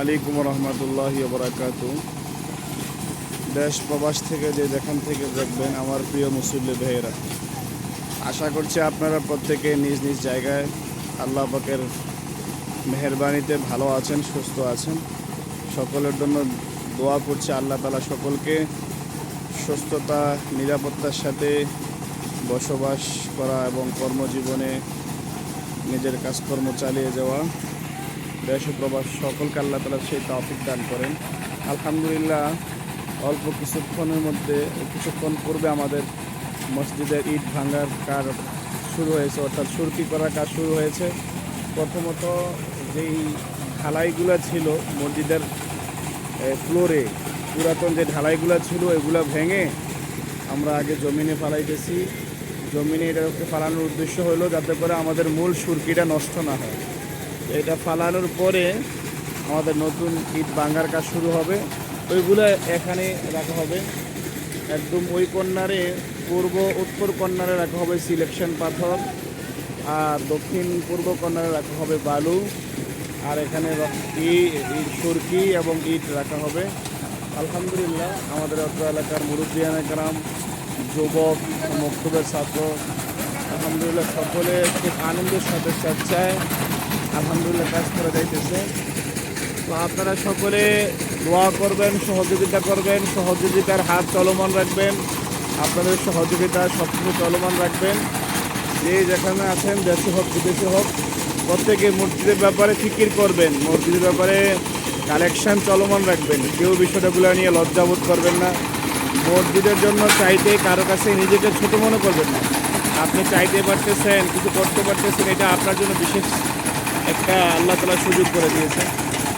আলাইকুম রহমতুল্লাহ বরাকাতু। দেশ প্রবাস থেকে যে যেখান থেকে দেখবেন আমার প্রিয় মুসল্লি ভাইয়েরা, আশা করছি আপনারা প্রত্যেকে নিজ নিজ জায়গায় আল্লাহ পাকের মেহরবানিতে ভালো আছেন, সুস্থ আছেন। সকলের জন্য দোয়া করছি আল্লাহ তালা সকলকে সুস্থতা, নিরাপত্তার সাথে বসবাস করা এবং কর্মজীবনে নিজের কাজকর্ম চালিয়ে যাওয়া। দেশ প্রবাস সকলকে আল্লাহ তালা সেই তৌফিক দান করেন। আলহামদুলিল্লাহ, অল্প কিছুক্ষণের মধ্যে, কিছুক্ষণ পূর্বে আমাদের মসজিদের ইট ভাঙার কাজ শুরু হয়েছে, অর্থাৎ সুরকি করার কাজ শুরু হয়েছে। প্রথমত যেই ঢালাইগুলো ছিল মসজিদের ফ্লোরে, পুরাতন যে ঢালাইগুলো ছিল, এগুলো ভেঙে আমরা আগে জমিনে ফালাইতেছি। জমিনে এটাকে ফালানোর উদ্দেশ্য হলো যাতে করে আমাদের মূল সুরকিটা নষ্ট না হয়। এটা ফালানোর পরে আমাদের নতুন ইট বাঙ্গার কাজ শুরু হবে। ওইগুলো এখানে রাখা হবে। একদম ওই কর্নারে, পূর্ব, উত্তর কর্নারে রাখা হবে সিলেকশন পাথর। আর দক্ষিণ, পূর্ব কর্নারে রাখা হবে বালু। আর এখানে সুরকি এবং ইট রাখা হবে। আলহামদুলিল্লাহ, আমাদের অত এলাকার মুরব্বিয়ান একরাম যুবক, মক্তবের ছাত্র, আলহামদুলিল্লাহ সকলে খুব আনন্দের সাথে চর্চায়। আলহামদুলিল্লাহ, কাজ করে যাইতেছে। তো আপনারা সকলে দোয়া করবেন, সহযোগিতা করবেন, সহযোগিতার হাত চলমান রাখবেন, আপনাদের সহযোগিতা সবসময় চলমান রাখবেন। যে যেখানে আছেন, দেশে হোক, বিদেশে হোক, প্রত্যেকে মসজিদের ব্যাপারে ফিকির করবেন, মসজিদের ব্যাপারে কালেকশান চলমান রাখবেন। কেউ বিষয়টাগুলো নিয়ে লজ্জাবোধ করবেন না। মসজিদের জন্য চাইতে কারও কাছে নিজেকে ছোট মনে করবেন না। আপনি চাইতে পারতেছেন, কিছু করতে পারতেছেন, এটা আপনার জন্য বিশেষ একটা আল্লাহ তালা সুযোগ করে দিয়েছে।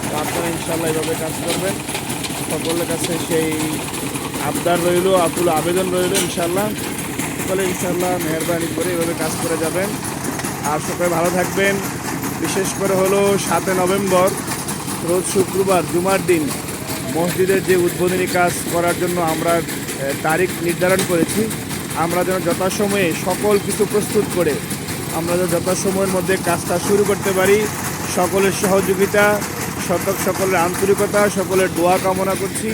তো আপনারা ইনশাল্লাহ এভাবে কাজ করবেন। সকলের কাছে সেই আবদার রইল আকুল আবেদন রইল ইনশাল্লাহ সকলে ইনশাল্লাহ মেহরবানি করে এভাবে কাজ করে যাবেন। আর সকলে ভালো থাকবেন। বিশেষ করে হলো সাতই নভেম্বর, রোজ শুক্রবার, জুমার দিন, মসজিদের যে উদ্বোধনী কাজ করার জন্য আমরা তারিখ নির্ধারণ করেছি। আমরা যেন যথাসময়ে সকল কিছু প্রস্তুত করে আমরা যেন যথাসময়ের মধ্যে কাজটা শুরু করতে পারি, সকলের সহযোগিতা, সকল সকলের আন্তরিকতা, সকলের দোয়া কামনা করছি।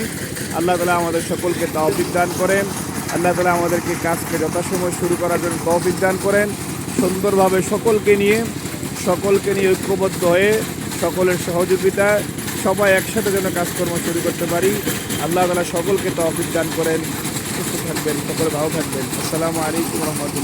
আল্লাহ তালা আমাদের সকলকে তৌফিক দান করেন। আল্লাহ তালা আমাদেরকে কাজকে যথাসময় শুরু করার জন্য তৌফিক দান করেন। সুন্দরভাবে সকলকে নিয়ে সকলকে নিয়ে ঐক্যবদ্ধ হয়ে, সকলের সহযোগিতা, সবাই একসাথে যেন কাজকর্ম শুরু করতে পারি। আল্লাহ তালা সকলকে তৌফিক দান করেন। সুস্থ থাকবেন, সকলে ভালো থাকবেন। আসসালামু আলাইকুম রহমতুল্লাহ।